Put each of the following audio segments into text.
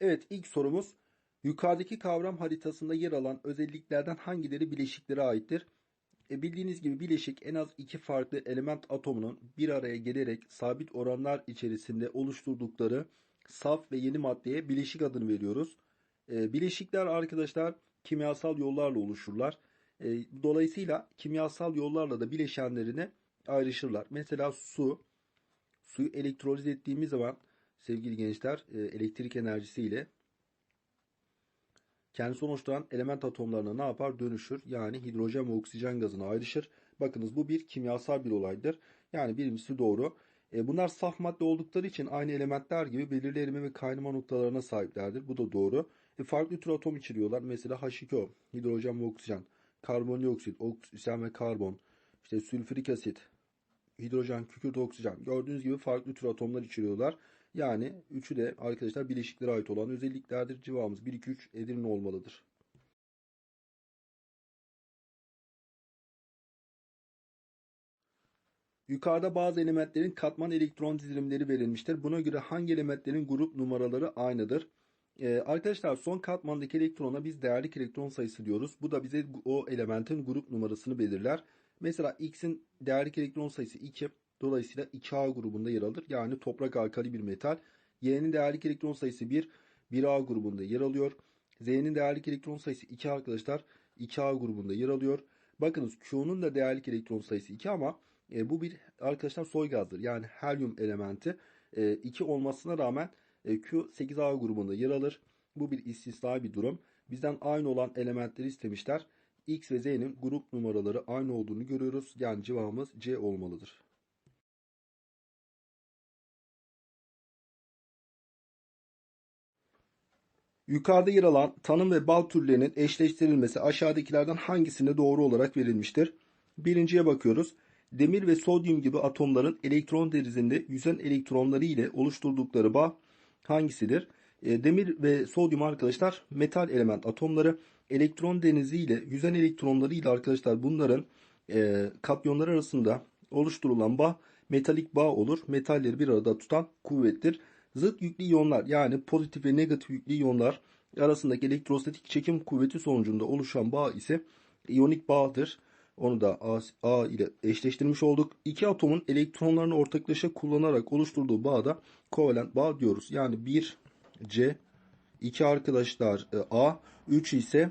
Evet ilk sorumuz yukarıdaki kavram haritasında yer alan özelliklerden hangileri bileşiklere aittir? E, bildiğiniz gibi bileşik en az iki farklı element atomunun bir araya gelerek sabit oranlar içerisinde oluşturdukları saf ve yeni maddeye bileşik adını veriyoruz. E, bileşikler arkadaşlar kimyasal yollarla oluşurlar. E, dolayısıyla kimyasal yollarla da bileşenlerine ayrışırlar. Mesela su, suyu elektroliz ettiğimiz zaman sevgili gençler e, elektrik enerjisiyle kendisi oluşturan element atomlarına ne yapar? Dönüşür. Yani hidrojen ve oksijen gazına ayrışır. Bakınız bu bir kimyasal bir olaydır. Yani birincisi doğru. E, bunlar saf madde oldukları için aynı elementler gibi belirli erime ve kaynama noktalarına sahiplerdir. Bu da doğru. E, farklı tür atom içeriyorlar. Mesela H2O, hidrojen ve oksijen, karbondioksit, oksijen ve karbon, işte sülfürik asit, hidrojen, kükürt, oksijen. Gördüğünüz gibi farklı tür atomlar içeriyorlar. Yani üçü de arkadaşlar bileşiklere ait olan özelliklerdir. Cevabımız 1, 2, 3 Edirne olmalıdır. Yukarıda bazı elementlerin katman elektron dizilimleri verilmiştir. Buna göre hangi elementlerin grup numaraları aynıdır? Ee, arkadaşlar son katmandaki elektrona biz değerlik elektron sayısı diyoruz. Bu da bize o elementin grup numarasını belirler. Mesela X'in değerlik elektron sayısı 2. Dolayısıyla 2A grubunda yer alır. Yani toprak alkali bir metal. Y'nin değerlik elektron sayısı 1. 1A grubunda yer alıyor. Z'nin değerlik elektron sayısı 2 arkadaşlar. 2A grubunda yer alıyor. Bakınız Q'nun da değerlik elektron sayısı 2 ama e, bu bir arkadaşlar soy gazdır. Yani helyum elementi e, 2 olmasına rağmen e, Q 8A grubunda yer alır. Bu bir istisnai bir durum. Bizden aynı olan elementleri istemişler. X ve Z'nin grup numaraları aynı olduğunu görüyoruz. Yani cevabımız C olmalıdır. Yukarıda yer alan tanım ve bal türlerinin eşleştirilmesi aşağıdakilerden hangisinde doğru olarak verilmiştir? Birinciye bakıyoruz. Demir ve sodyum gibi atomların elektron denizinde yüzen elektronları ile oluşturdukları bağ hangisidir? E, demir ve sodyum arkadaşlar metal element atomları elektron denizi ile yüzen elektronları ile arkadaşlar bunların e, katyonlar arasında oluşturulan bağ metalik bağ olur. Metalleri bir arada tutan kuvvettir. Zıt yüklü iyonlar yani pozitif ve negatif yüklü iyonlar arasındaki elektrostatik çekim kuvveti sonucunda oluşan bağ ise iyonik bağdır. Onu da A, A ile eşleştirmiş olduk. İki atomun elektronlarını ortaklaşa kullanarak oluşturduğu bağda kovalent bağ diyoruz. Yani 1 C, 2 arkadaşlar e, A, 3 ise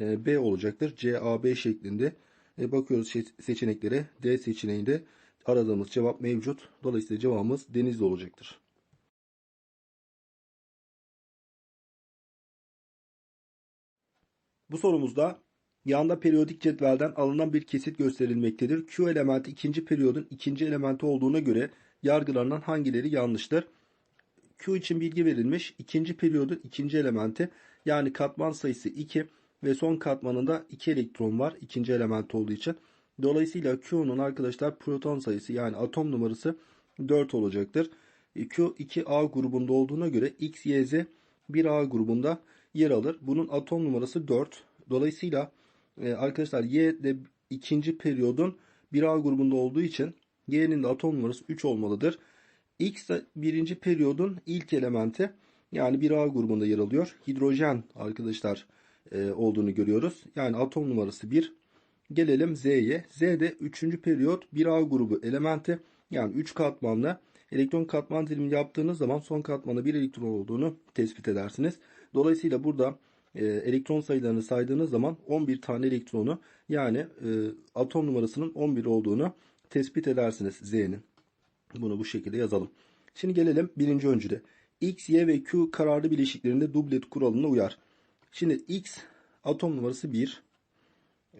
e, B olacaktır. C, A, B şeklinde. E, bakıyoruz seçeneklere. D seçeneğinde aradığımız cevap mevcut. Dolayısıyla cevabımız Denizli olacaktır. Bu sorumuzda yanda periyodik cetvelden alınan bir kesit gösterilmektedir. Q elementi ikinci periyodun ikinci elementi olduğuna göre yargılanan hangileri yanlıştır? Q için bilgi verilmiş. İkinci periyodun ikinci elementi yani katman sayısı 2 ve son katmanında 2 elektron var ikinci element olduğu için. Dolayısıyla Q'nun arkadaşlar proton sayısı yani atom numarası 4 olacaktır. Q 2A grubunda olduğuna göre X, Y, Z 1A grubunda yer alır. Bunun atom numarası 4. Dolayısıyla e, arkadaşlar Y de ikinci periyodun 1A grubunda olduğu için Y'nin de atom numarası 3 olmalıdır. X de birinci periyodun ilk elementi yani 1A grubunda yer alıyor. Hidrojen arkadaşlar e, olduğunu görüyoruz. Yani atom numarası 1. Gelelim Z'ye. Z de 3. periyot 1A grubu elementi yani 3 katmanlı elektron katman dilimi yaptığınız zaman son katmanda bir elektron olduğunu tespit edersiniz. Dolayısıyla burada e, elektron sayılarını saydığınız zaman 11 tane elektronu yani e, atom numarasının 11 olduğunu tespit edersiniz Z'nin. Bunu bu şekilde yazalım. Şimdi gelelim birinci öncüde. X, Y ve Q kararlı bileşiklerinde dublet kuralına uyar. Şimdi X atom numarası 1.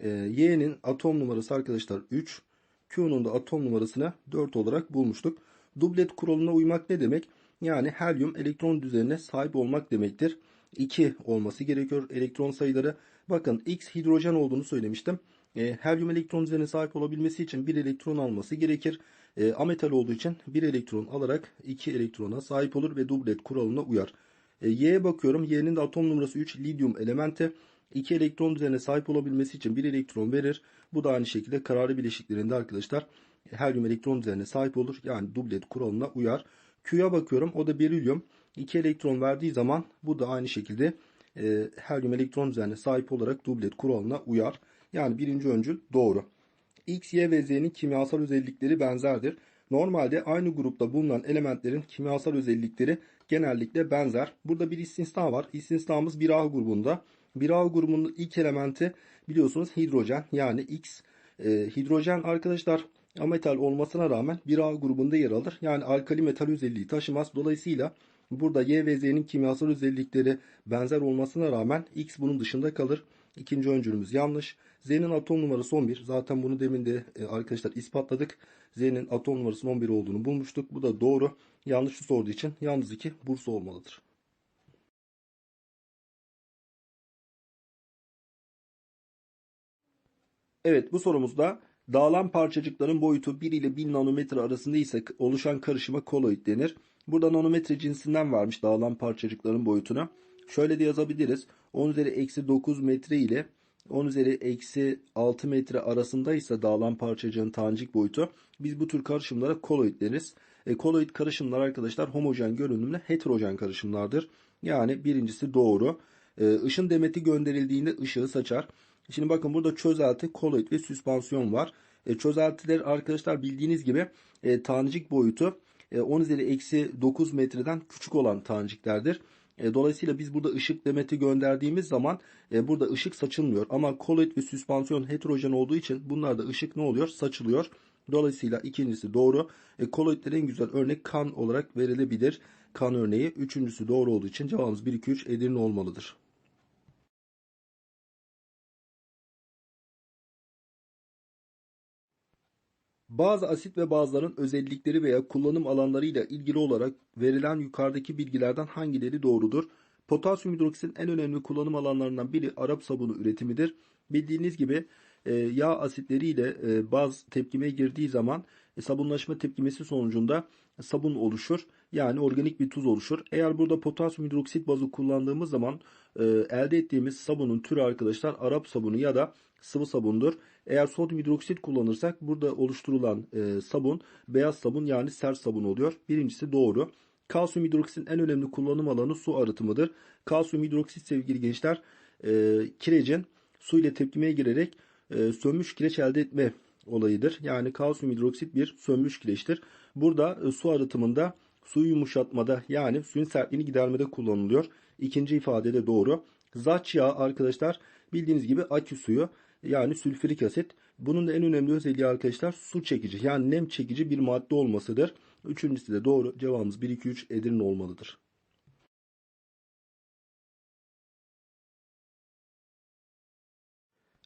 E, Y'nin atom numarası arkadaşlar 3. Q'nun da atom numarasını 4 olarak bulmuştuk. Dublet kuralına uymak ne demek? Yani helyum elektron düzenine sahip olmak demektir. 2 olması gerekiyor elektron sayıları. Bakın X hidrojen olduğunu söylemiştim. E, helyum elektron düzenine sahip olabilmesi için bir elektron alması gerekir. E, ametal olduğu için bir elektron alarak 2 elektrona sahip olur ve dublet kuralına uyar. E, Y'ye bakıyorum. Y'nin de atom numarası 3 lityum elementi. 2 elektron düzenine sahip olabilmesi için bir elektron verir. Bu da aynı şekilde kararlı bileşiklerinde arkadaşlar helyum elektron düzenine sahip olur. Yani dublet kuralına uyar. Q'ya bakıyorum. O da berilyum. 2 elektron verdiği zaman bu da aynı şekilde e, helyum elektron düzenine sahip olarak dublet kuralına uyar. Yani birinci öncül doğru. X, Y ve Z'nin kimyasal özellikleri benzerdir. Normalde aynı grupta bulunan elementlerin kimyasal özellikleri genellikle benzer. Burada bir istisna var. İstisnamız 1A grubunda. 1A grubunun ilk elementi biliyorsunuz hidrojen yani X. E, hidrojen arkadaşlar ametal olmasına rağmen 1A grubunda yer alır. Yani alkali metal özelliği taşımaz. Dolayısıyla burada Y ve Z'nin kimyasal özellikleri benzer olmasına rağmen X bunun dışında kalır. İkinci öncülümüz yanlış. Z'nin atom numarası 11. Zaten bunu demin de e, arkadaşlar ispatladık. Z'nin atom numarasının 11 olduğunu bulmuştuk. Bu da doğru. Yanlışlı sorduğu için yalnız 2 Bursa olmalıdır. Evet bu sorumuzda dağılan parçacıkların boyutu 1 ile 1000 nanometre arasında ise oluşan karışıma koloid denir. Burada nanometre cinsinden vermiş dağılan parçacıkların boyutunu. Şöyle de yazabiliriz. 10 üzeri eksi 9 metre ile 10 üzeri eksi 6 metre arasındaysa dağılan parçacığın tanecik boyutu biz bu tür karışımlara koloid deriz. E, koloid karışımlar arkadaşlar homojen görünümlü heterojen karışımlardır. Yani birincisi doğru. E, ışın demeti gönderildiğinde ışığı saçar. Şimdi bakın burada çözelti, koloid ve süspansiyon var. E, çözeltiler arkadaşlar bildiğiniz gibi e, tanecik boyutu e, 10 üzeri eksi 9 metreden küçük olan taneciklerdir. E, dolayısıyla biz burada ışık demeti gönderdiğimiz zaman e, burada ışık saçılmıyor. Ama koloid ve süspansiyon heterojen olduğu için bunlarda ışık ne oluyor? Saçılıyor. Dolayısıyla ikincisi doğru. E, koloidlerin en güzel örnek kan olarak verilebilir. Kan örneği. Üçüncüsü doğru olduğu için cevabımız 1, 2, 3 Edirne olmalıdır. Bazı asit ve bazların özellikleri veya kullanım alanlarıyla ilgili olarak verilen yukarıdaki bilgilerden hangileri doğrudur? Potasyum hidroksidin en önemli kullanım alanlarından biri Arap sabunu üretimidir. Bildiğiniz gibi e, yağ asitleriyle e, baz tepkimeye girdiği zaman e, sabunlaşma tepkimesi sonucunda sabun oluşur. Yani organik bir tuz oluşur. Eğer burada potasyum hidroksit bazı kullandığımız zaman elde ettiğimiz sabunun türü arkadaşlar Arap sabunu ya da sıvı sabundur. Eğer sodyum hidroksit kullanırsak burada oluşturulan e, sabun beyaz sabun yani sert sabun oluyor. Birincisi doğru. Kalsiyum hidroksitin en önemli kullanım alanı su arıtımıdır. Kalsiyum hidroksit sevgili gençler e, kirecin su ile tepkimeye girerek e, sönmüş kireç elde etme olayıdır. Yani kalsiyum hidroksit bir sönmüş kireçtir. Burada e, su arıtımında suyu yumuşatmada yani suyun sertliğini gidermede kullanılıyor. İkinci ifade de doğru. Zaç yağı arkadaşlar bildiğiniz gibi akü suyu yani sülfürik asit. Bunun da en önemli özelliği arkadaşlar su çekici yani nem çekici bir madde olmasıdır. Üçüncüsü de doğru. Cevabımız 1, 2, 3 Edirne olmalıdır.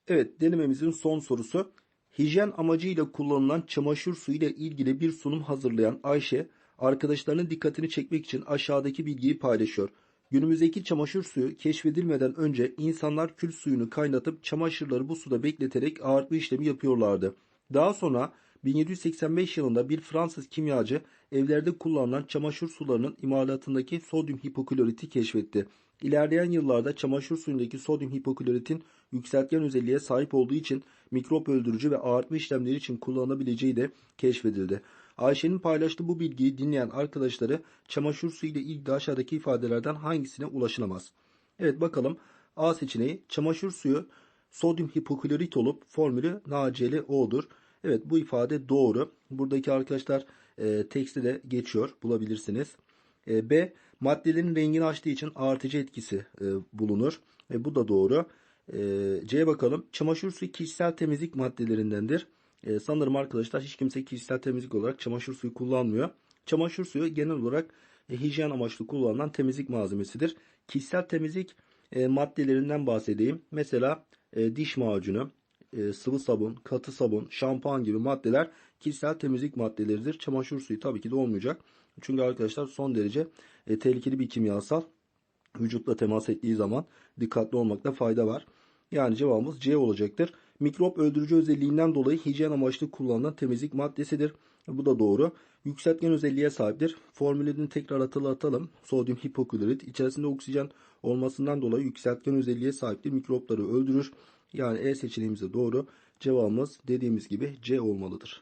Evet denememizin son sorusu. Hijyen amacıyla kullanılan çamaşır suyu ile ilgili bir sunum hazırlayan Ayşe, arkadaşlarının dikkatini çekmek için aşağıdaki bilgiyi paylaşıyor. Günümüzdeki çamaşır suyu keşfedilmeden önce insanlar kül suyunu kaynatıp çamaşırları bu suda bekleterek ağartma işlemi yapıyorlardı. Daha sonra 1785 yılında bir Fransız kimyacı evlerde kullanılan çamaşır sularının imalatındaki sodyum hipokloriti keşfetti. İlerleyen yıllarda çamaşır suyundaki sodyum hipokloritin yükseltgen özelliğe sahip olduğu için mikrop öldürücü ve ağartma işlemleri için kullanılabileceği de keşfedildi. Ayşe'nin paylaştığı bu bilgiyi dinleyen arkadaşları çamaşır suyu ile ilgili aşağıdaki ifadelerden hangisine ulaşılamaz? Evet bakalım. A seçeneği çamaşır suyu sodyum hipoklorit olup formülü NaClO'dur. Evet bu ifade doğru. Buradaki arkadaşlar e, tekste de geçiyor. Bulabilirsiniz. E, B. Maddelerin rengini açtığı için artıcı etkisi e, bulunur. E, bu da doğru. E, C'ye bakalım. Çamaşır suyu kişisel temizlik maddelerindendir. E, sanırım arkadaşlar hiç kimse kişisel temizlik olarak çamaşır suyu kullanmıyor. Çamaşır suyu genel olarak e, hijyen amaçlı kullanılan temizlik malzemesidir. Kişisel temizlik e, maddelerinden bahsedeyim. Mesela e, diş macunu, e, sıvı sabun, katı sabun, şampuan gibi maddeler kişisel temizlik maddeleridir. Çamaşır suyu tabii ki de olmayacak. Çünkü arkadaşlar son derece e, tehlikeli bir kimyasal. Vücutla temas ettiği zaman dikkatli olmakta fayda var. Yani cevabımız C olacaktır. Mikrop öldürücü özelliğinden dolayı hijyen amaçlı kullanılan temizlik maddesidir. Bu da doğru. Yükseltgen özelliğe sahiptir. Formülünü tekrar hatırlatalım. Sodyum hipoklorit içerisinde oksijen olmasından dolayı yükseltgen özelliğe sahiptir. Mikropları öldürür. Yani E seçeneğimiz de doğru. Cevabımız dediğimiz gibi C olmalıdır.